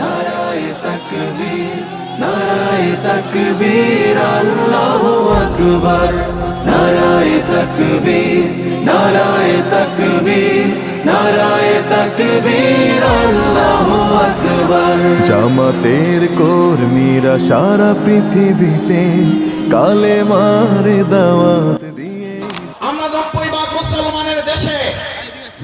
নারায় তকবীর নারায় তকবীর আল্লাহু আকবার। নারায় তকবীর নারায় তকবীর নারায় তকবীর আল্লাহু আকবার। জামাতের কর্মীরা সারা পৃথিবীতে কালে মারে দাওয়াত দিয়ে আমরা নব্বই ভাগ মুসলমানের দেশে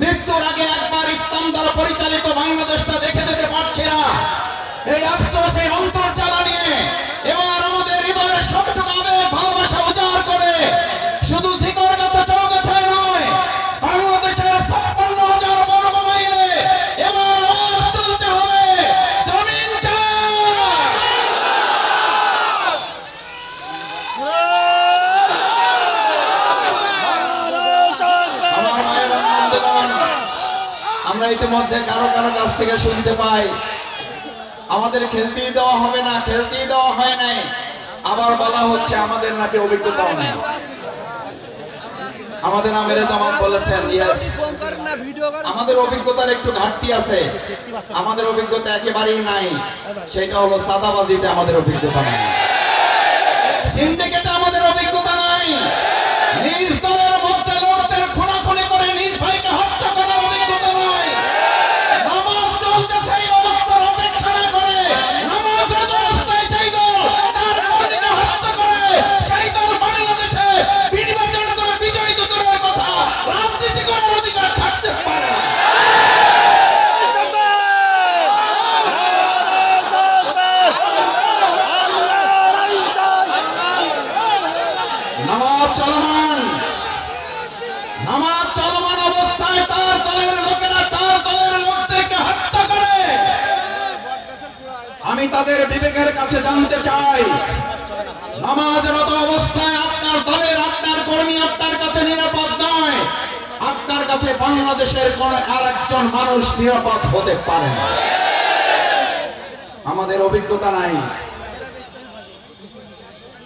মৃত্যুর আগে একবার ইসলাম দ্বারা পরিচালিত বাংলাদেশটা দেখে যেতে পারছি না এই আফসোস এই অন্তর জ্বালা নিয়ে এবার আমাদের হৃদয়ের সবটুকু আবেগ ভালোবাসা উজাড় করে। শুধু জিকর কাছে চৌগাছায় নয়, বাংলাদেশের ছাপ্পান্ন হাজার বর্গ মাইলে এবার আওয়াজ তুলতে হবে। চাই আমার মায়ের আমরা ইতিমধ্যে কারও কারও কাছ থেকে শুনতে পাই। আমাদের খেলতেই দেওয়া হবে না, খেলতেই দেওয়া হয় নাই। আবার বলা হচ্ছে আমাদের নাকি অভিজ্ঞতাও নাই। আমাদের আমিরে জামান বলেছেন আমাদের অভিজ্ঞতার একটু ঘাটতি আছে। আমাদের অভিজ্ঞতা একেবারেই নাই। সেটা হলো সাদাবাজিতে আমাদের অভিজ্ঞতা নাই। সিন্ডিকেটে আমাদের অভিজ্ঞতা নাই নিজ দলের মধ্যে লোকদের খুনাখুনি করে নিজ ভাইকে হত্যা করার অভিজ্ঞতা নাই নামাজ চলতেছে এই অবস্থার অপেক্ষা না করে নামাজের অবস্থায় চাই দল তার কর্মীকে হত্যা করে সেই দল বাংলাদেশে নির্বাচন করে বিজয়ী দূরের কথা রাজনীতি করার অধিকার থাকতে পারে না নামাজ চলমান নামাজ চলমান অবস্থায় তার দলের লোকেরা তার দলের লোকদেরকে হত্যা করে আমি তাদের বিবেকের কাছে জানতে চাই। নামাজরত অবস্থায় আপনার দলের, আপনার কর্মী আপনার কাছে নিরাপদ নয়। আপনার কাছে বাংলাদেশের কোন আর একজন মানুষ নিরাপদ হতে পারে না। আমাদের অভিজ্ঞতা নাই।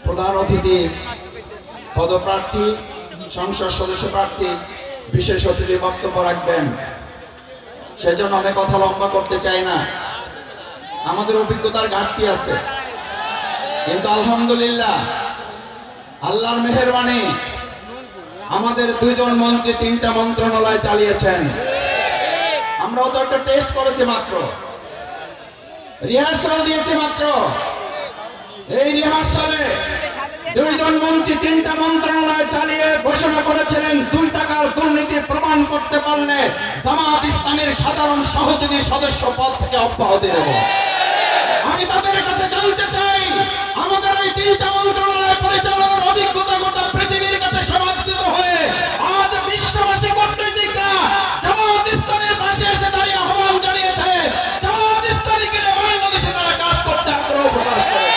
প্রধান অতিথি, পদপ্রার্থী, সংসদ সদস্য প্রার্থী, বিশেষ অতিথি বক্তব্য রাখবেন। সেজন্য আমি কথা লম্বা করতে চাই না। আমাদের অভিজ্ঞতার ঘাটতি আছে। কিন্তু আলহামদুলিল্লাহ, আল্লাহর মেহেরবানি আমাদের দুইজন মন্ত্রী তিনটা মন্ত্রণালয় চালিয়েছেন। আমরাও তো একটা টেস্ট করেছি মাত্র। রিহার্সাল দিয়েছি মাত্র। এই রিহার্সালে দুইজন মন্ত্রী তিনটা মন্ত্রণালয় চালিয়ে ঘোষণা করেছিলেন, দুই টাকার দুর্নীতি প্রমাণ করতে পারলে জামাত ইসলামের সাধারণ সহযোগী সদস্য পদ থেকে অব্যাহতি দেব আমি তাদের কাছে জানতে চাই আমাদের এই তিনটা পরিচালনার অভিজ্ঞতা গোটা পৃথিবীর কাছে সমাদৃত হয়ে আজ বিশ্ববাসী কূটনীতিকরা জামাত ইসলামের পাশে এসে দাঁড়িয়ে আহ্বান জানিয়েছে জামাত ইসলামীকে বাংলাদেশে তারা কাজ করতে আগ্রহ প্রকাশ করে।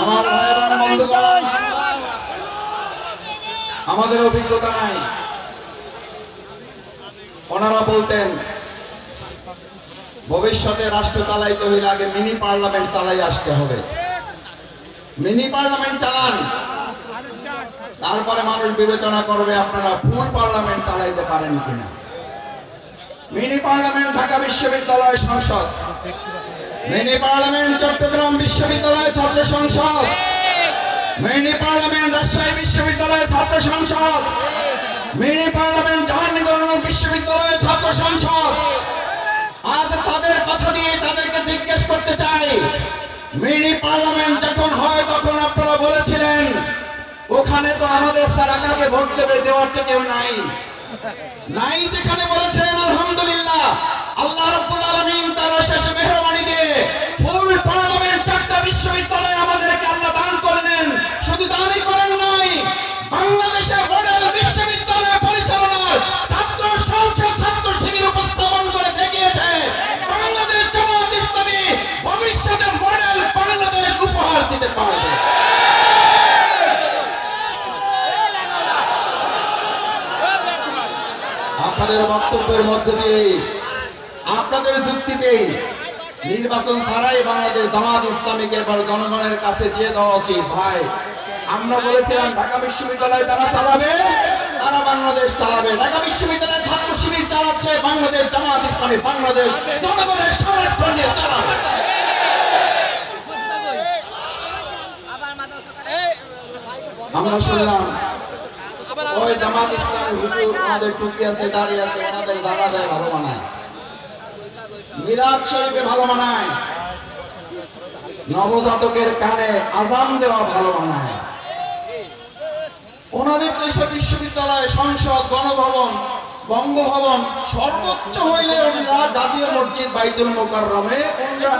আমার ভাই এবং বন্ধুগণ, আমাদের অভিজ্ঞতা নাই ওনারা বলতেন ভবিষ্যতে রাষ্ট্র চালাইতে হইলে আগে মিনি পার্লামেন্ট চালাই আসতে হবে। মিনি পার্লামেন্ট চালান। তারপরে মানুষ বিবেচনা করবে আপনারা ফুল পার্লামেন্ট চালাইতে পারেন কিনা। মিনি পার্লামেন্ট ঢাকা বিশ্ববিদ্যালয় সংসদ। মিনি পার্লামেন্ট চট্টগ্রাম বিশ্ববিদ্যালয় ছাত্র সংসদ। মিনি পার্লামেন্ট রাজশাহী বিশ্ববিদ্যালয় ছাত্র সংসদ। মিনি পার্লামেন্ট জাহাঙ্গীরনগর বিশ্ববিদ্যালয় ছাত্র সংসদ। আজ তাদের কথা দিয়ে তাদেরকে জিজ্ঞেস করতে চাই। মিনি পার্লামেন্ট যখন হয়, তখন আপনারা বলেছিলেন, ওখানে তো আমাদের সারা কাকে ভোট দেবে, দেওয়ার তো কেউ নাই। নাই যেখানে বলেছেন, আলহামদুলিল্লাহ। আল্লাহ রব্বুল আলামিন তার শেষ মেহরবানি দিয়ে ফুল পার্লামেন্ট চারটা বিশ্ববিদ্যালয় বক্তব্যের মধ্য দিয়ে আপনাদের যুক্তিতেই নির্বাচন ছাড়াই বাংলাদেশ জামাত ইসলামীকে এবার জনগণের কাছে দিয়ে দেওয়া উচিত। ভাই, আমরা বলেছিলাম ঢাকা বিশ্ববিদ্যালয় তারা চালাবে, তারা বাংলাদেশ চালাবে। ঢাকা বিশ্ববিদ্যালয় ছাত্র শিবির চালাচ্ছে, বাংলাদেশ জামাত ইসলামী বাংলাদেশ জনগণের সমর্থন নিয়ে চালাবে। আমরা শুনলাম ওই জামাত হুজুর আমাদের টুকি আছে দাঁড়িয়ে আছে, ওনাদের ভালো মানায়। মিলাদ শরীফে ভালো মানায়। নবজাতকের কানে আজান দেওয়া ভালো মানায়। ওনাদের দেশে বিশ্ববিদ্যালয় সংসদ, গণভবন, বঙ্গভবন সর্বোচ্চ হইলে ওনারা জাতীয় মসজিদ বাইতুল মোকাররমে ওনারা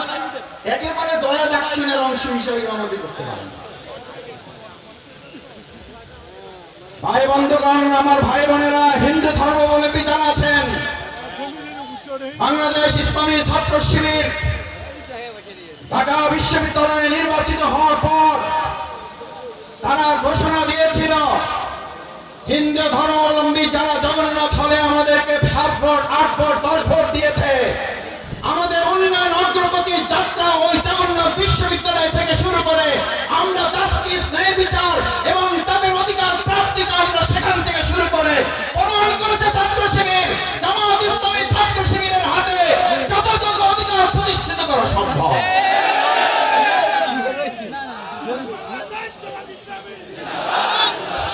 একেবারে দয়া দাক্ষিণের অংশ হিসেবে গণতি করতে পারেন। ভাই বন্ধুগণ, আমার ভাই বোনেরা, হিন্দু ধর্মাবলম্বী যারা আছেন, বাংলাদেশ ইসলামী ছাত্র শিবির, ঢাকা বিশ্ববিদ্যালয়ে নির্বাচিত হওয়ার পর তারা ঘোষণা দিয়েছিল, হিন্দু ধর্মাবলম্বী যারা জগন্নাথ হলে আমাদেরকে সাত ভোট, আট ভোট, দশ ভোট দিয়েছে। আমাদের উন্নয়ন অগ্রগতি যাত্রা ওই জগন্নাথ বিশ্ববিদ্যালয় থেকে শুরু করে আমরা জাস্টিস ন্যায় বিচার এবং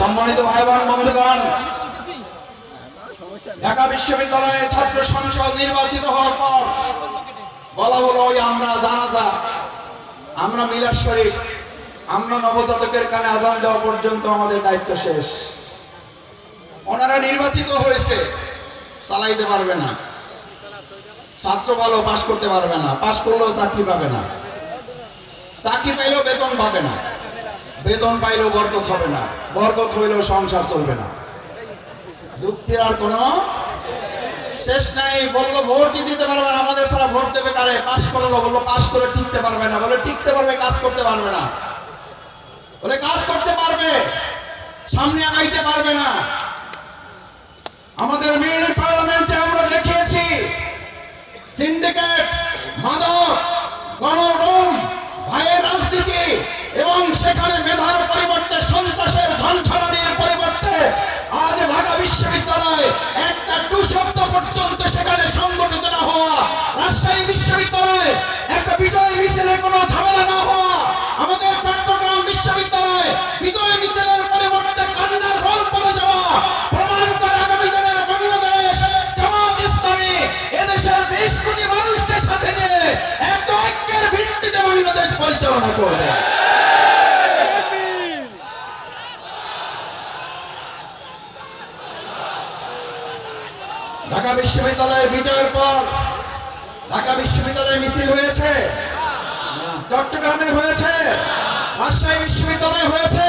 সম্মানিত ভাই বোন বন্ধুগণ, ঢাকা বিশ্ববিদ্যালয়ে ছাত্র সংসদ নির্বাচিত হওয়ার পর বলা হলো ওই আমরা জানাজা, আমরা মিলাদ শরীফ, আমরা নবজাতকের কানে আজান দেওয়া পর্যন্ত আমাদের দায়িত্ব শেষ। ওনারা নির্বাচিত হয়েছে, চালাইতে পারবে না। ছাত্র ভালো পাশ করতে পারবে না, পাশ করলেও চাকরি পাবে না। চাকরি পাইলেও বেতন পাবে না। বেতন পাইলেও বরকত হবে না, বরকত হইলেও সংসার চলবে না। যুক্তির আর কোনো শেষ নাই, বলল ভোটই দিতে পারবে না, আমাদের তারা ভোট দেবে কারে? পাশ করল, বলল পাশ করে টিকতে পারবে না, বলে টিকতে পারবে, কাজ করতে পারবে না। বলে কাজ করতে পারবে, সামনে আগাইতে পারবে না। আমাদের মিল পার্লামেন্টে আমরা দেখিয়েছি সিন্ডিকেট মাদক চট্টগ্রামে হয়েছে, রাজশাহী বিশ্ববিদ্যালয়ে হয়েছে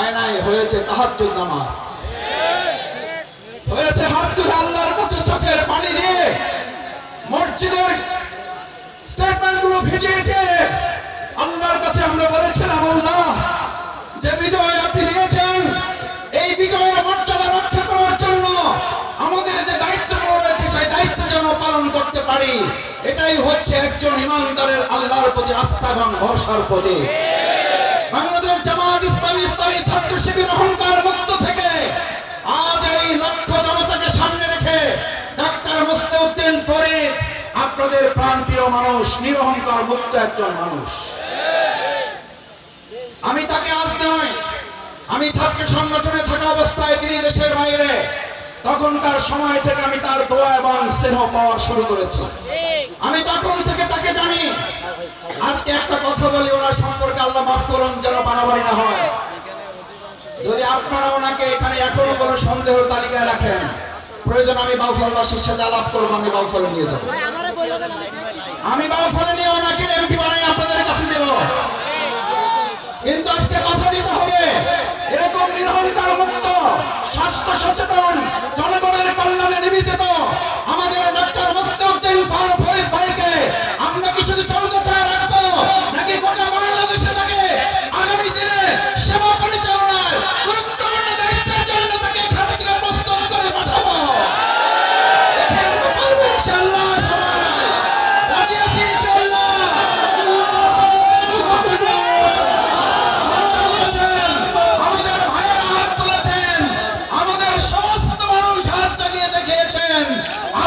আয়নায় হয়েছে তাহাজ্জুদ নামাজ। হয়েছে হাত তুলে আল্লাহর কাছে চোখের পানি দিয়ে মসজিদের স্টেটমেন্টগুলো ভিজিয়ে দিয়ে এটাই হচ্ছে একজন ইমানদারের আল্লাহর প্রতি আস্থা এবং ভরসার প্রতি বাংলাদেশ জামাত ইসলামী ইসলামী ছাত্র শিবির অহংকার মুক্ত থেকে আজ এই লক্ষ জনতাকে সামনে রেখে ডাক্তার মুস্তাউদ্দিন ফরিদ, আপনাদের প্রাণপ্রিয় মানুষ, নিরহংকার মুক্ত একজন মানুষ। আমি তাকে আজ নয়, আমি ছাত্র সংগঠনে থাকা অবস্থায় তিনি দেশের বাইরে তখনকার সময় থেকে আমি তার দোয়া এবং স্নেহ পাওয়া শুরু করেছি। আমি তখন থেকে তাকে জানি। আজকে একটা কথা বলি, ওনার সম্পর্কে আল্লাহ মাফ করুন, যেন বাড়াবাড়ি না হয়। যদি আপনারা ওনাকে এখানে এখনও কোনো সন্দেহ তালিকায় রাখেন, প্রয়োজন আমি বাউফলবাসীর সাথে আলাপ করব, আমি বাউফলে নিয়ে যাব। আমি বাউফলে নিয়ে ওনাকে এমপি বানাই আপনাদের কাছে দেব। কিন্তু আজকে কথা দিতে হবে নিরহংকার মুক্ত স্বাস্থ্য সচেতন জনগণের কল্যাণে নিবেদিত। আমাদের ডক্টর মুস্তাউদ্দিন ফারুক ফরিদ ভাইকে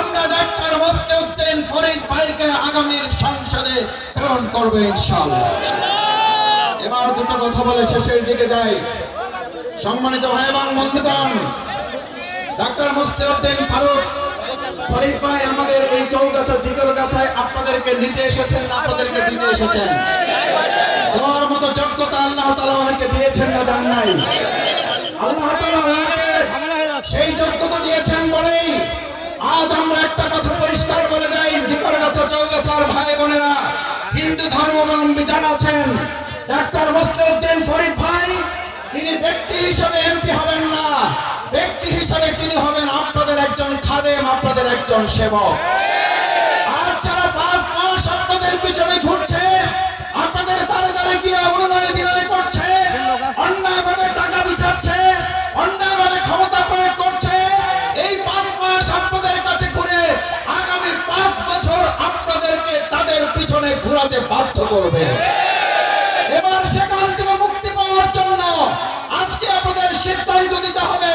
সংসদ একটার মধ্যে ফরিদ ভাইকে আগামীর সংসদে প্রেরণ করবে এবার দুটো কথা বলে শেষের দিকে যাই। সম্মানিত ভাই এবং বন্ধুগণ, ডাক্তার ফারুক, ফরিদ ভাই, আমাদের এই চৌগাছা জিগর গাছায় আপনাদেরকে নিতে এসেছেন না আপনাদেরকে দিতে এসেছেন? তোমার মতো যোগ্যতা আল্লাহ তালা দিয়েছেন না নাই? আল্লাহ সেই যোগ্যতা দিয়েছেন বলে আজ আমরা একটা কথা পরিষ্কার বলে যাই জিকর গাছ চৌগাছার ভাই বোনেরা। হিন্দু ধর্মাবলম্বী যারা আছেন, ডাক্তার মুস্তিউদ্দিন ফরিদ ভাই, তিনি ব্যক্তি হিসেবে এমপি হবেন না। ব্যক্তি হিসেবে তিনি হবেন আপনাদের একজন খাদেম, আপনাদের একজন সেবক। বাধ্য করবে। এবার সেখান থেকে মুক্তি পাওয়ার জন্য আজকে আপনাদের সিদ্ধান্ত দিতে হবে।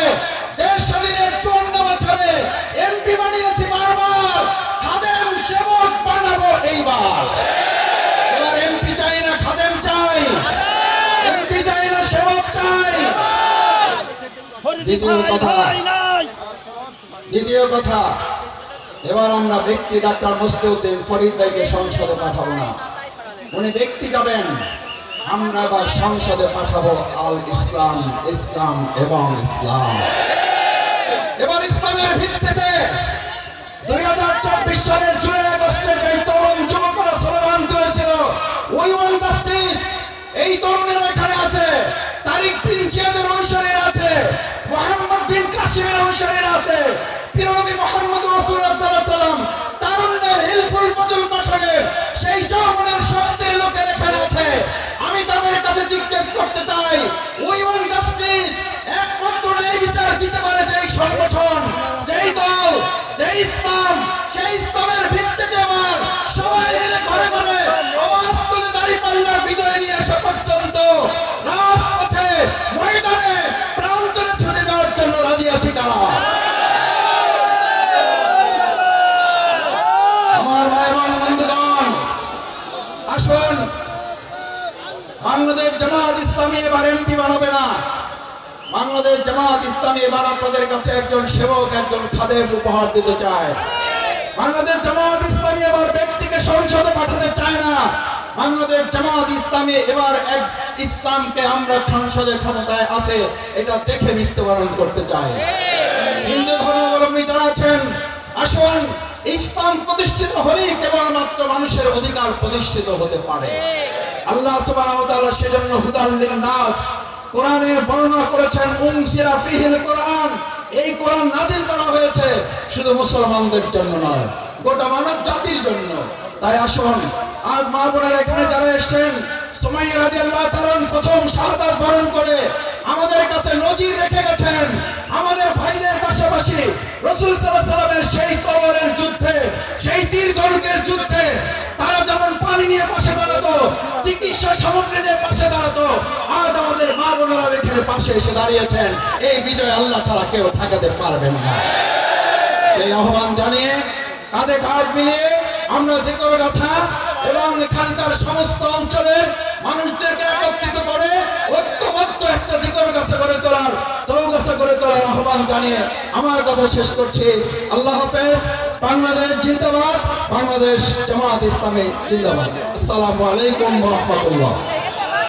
দেশ স্বাধীনের চুয়ান্ন বছরে এমপি বানিয়েছি বারবার। খাদেম সেবক বানাবো এইবার। এবার এমপি চাই না খাদেম চাই। এমপি চাই না সেবক চাই। দ্বিতীয় কথা। দ্বিতীয় কথা। এবার আমরা ব্যক্তি ডাক্তার মুস্তিউদ্দিন ফরিদ ভাইকে সংসদে পাঠাবো না। উনি ব্যক্তি যাবেন, আমরা এবার সংসদে পাঠাবো আল ইসলাম ইসলাম এবং ইসলাম। এবার ইসলামের ভিত্তিতে দুই হাজার চব্বিশ সালের জুলাই আগস্টে যে তরুণ যুবকরা স্লোগান তুলেছিল উই ওয়ান জাস্টিস এই তরুণেরা এখানে আছে, তারিক বিন জিয়াদের অনুসারীরা আছে, মোহাম্মদ বিন কাসিমের অনুসারীরা করতে চাই। উই ওয়ান জাস্টিস একমাত্র ন্যায় বিচার দিতে পারে যেই সংগঠন, যেই দল, যেই ইসলাম, সেই ইসলামের ভিত্তিতে আমার সবাই মিলে ঘরে ঘরে আওয়াজ তুলে দাঁড়িয়ে পাল্লার বিজয় নিয়ে আসা পর্যন্ত রাজপথে ময়দানে প্রান্তরে ছুটে যাওয়ার জন্য রাজি আছি তারা আমার ভাই এবং বন্ধুগণ আসুন বাংলাদেশ জামাত ইসলামী এবার এমপি বানাবে না। বাংলাদেশ জামাত ইসলামী এবার আপনাদের কাছে একজন সেবক, একজন খাদেম উপহার দিতে চায়। বাংলাদেশ জামাত ইসলামী এবার ব্যক্তিকে সংসদে পাঠাতে চায় না। বাংলাদেশ জামাত ইসলামী এবার এক ইসলামকে আমরা সংসদের ক্ষমতায় আছে, এটা দেখে মৃত্যুবরণ করতে চায়। হিন্দু ধর্মাবলম্বী যারা আছেন, আসুন, ইসলাম প্রতিষ্ঠিত হলেই কেবলমাত্র মানুষের অধিকার প্রতিষ্ঠিত হতে পারে। আল্লাহ সুবহানাহু সেজন্য নাস কোরআনে বর্ণনা করেছেন ফিহিল কোরআন। এই কোরআন নাজিল করা হয়েছে শুধু মুসলমানদের জন্য নয়, গোটা মানব জাতির জন্য। তাই আসুন, আজ মা এখানে যারা প্রথম শাহাদাত বরণ করে আমাদের কাছে নজির রেখে গেছেন। আমাদের ভাইদের পাশাপাশি রসুল সাল্লামের সেই তলোয়ারের যুদ্ধে, সেই তীর ধনুকের যুদ্ধে তারা যেমন পানি নিয়ে পাশে দাঁড়াতো, চিকিৎসা সামগ্রী নিয়ে পাশে দাঁড়াতো, আজ আমাদের মা বোনেরা এখানে পাশে এসে দাঁড়িয়েছেন। এই বিজয় আল্লাহ ছাড়া কেউ ঠেকাতে পারবেন না। সেই আহ্বান জানিয়ে কাঁধে কাঁধ মিলিয়ে আমরা যে কোনো কথা এবং এখানকার সমস্ত অঞ্চলের মানুষদেরকে একত্রিত করে ঐক্যবদ্ধ একটা জিকর গাছে করে তোলার আহ্বান জানিয়ে আমার কথা শেষ করছি। আল্লাহ হাফেজ, বাংলাদেশ জিন্দাবাদ, বাংলাদেশ জামাত ইসলামী জিন্দাবাদ। আসসালামু আলাইকুম রহমতুল্লাহ।